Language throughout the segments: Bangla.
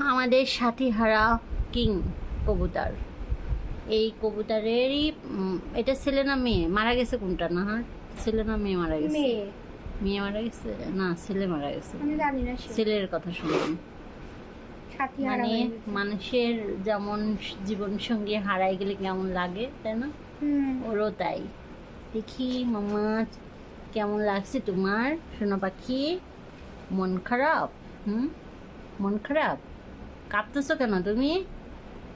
আমাদের সাথীহারা কিং কবুতর। এই কবুতরেরই এটা ছেলে না মেয়ে? মারা গেছে কোনটা? না হ্যাঁ? ছেলে না মেয়ে মারা গেছে? মেয়ে। মারা গেছে? না ছেলে মারা গেছে। ছেলের কথা শুনলাম মানে মানুষের যেমন জীবন সঙ্গী হারাই গেলে কেমন লাগে তাই না? ওরও তাই। দেখি মামা কেমন লাগছে তোমার? সোনা পাখি মন খারাপ? হুম? মন খারাপ? কাঁপতেছো কেন তুমি?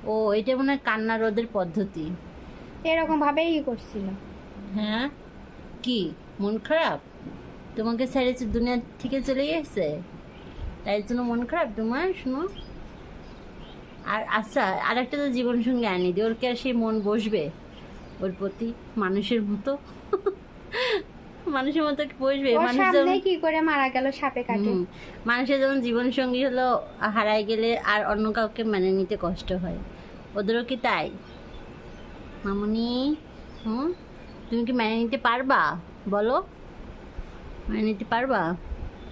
ও এটা মনে হয় কান্না রোদের পদ্ধতি। এরকম ভাবেই ই করছিল। হ্যাঁ? কি? মন খারাপ? তোমাকে ছেড়েছে দুনিয়া থেকে চলে গেছে? তাই জন্য মন খারাপ তোমার শুনো? আর আচ্ছা আর একটা তো জীবন সঙ্গে আনি দিয়ে ওর কি আর সেই মন বসবে? ওর প্রতি মানুষের মতো। মানুষের মতো বসবে। মানুষ কি করে মারা গেল সাপে কাটে মানুষের যেমন জীবন সঙ্গী হলো হারাই গেলে আর অন্য কাউকে মেনে নিতে কষ্ট হয়। ওদেরও কি তাই? মামুনি হুম? তুমি কি মেনে নিতে পারবা? বলো। মেনে নিতে পারবা?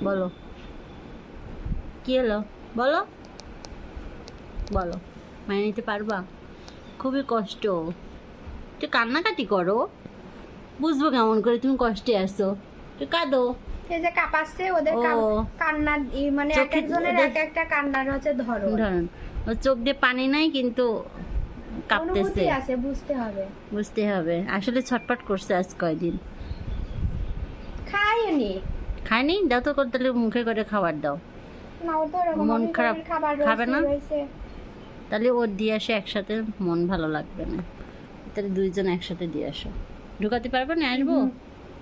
বলো। কি হলো? বলো। বলো। মেনে নিতে পারবা? খুবই কষ্ট। একটু কান্নাকাটি করো। বুঝব কেমন করে তুমি কষ্টে আসো একটু কাঁদো। এই যে কাঁপাচ্ছে ওদের কান্নার মানে এক একজনের এক একটা কান্নার হচ্ছে ধরো ধরুন। ওর চোখ দিয়ে পানি নাই কিন্তু কাঁপতেছে। আছে বুঝতে হবে। বুঝতে হবে। আসলে ছটপট করছে আজ কয়দিন। খায়নি খায়নি? দাও তো করে তাহলে মুখে করে খাবার দাও। তো মন খারাপ খাবে না? তাহলে ওর দিয়ে আসে একসাথে মন ভালো লাগবে না। তাহলে দুইজন একসাথে দিয়ে আসো। ঢুকাতে পারবে না আসব?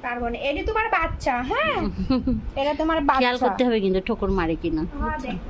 পারব না। এটা তোমার বাচ্চা হ্যাঁ? এটা তোমার খেয়াল করতে হবে কিন্তু ঠোকর মারে কিনা। হ্যাঁ।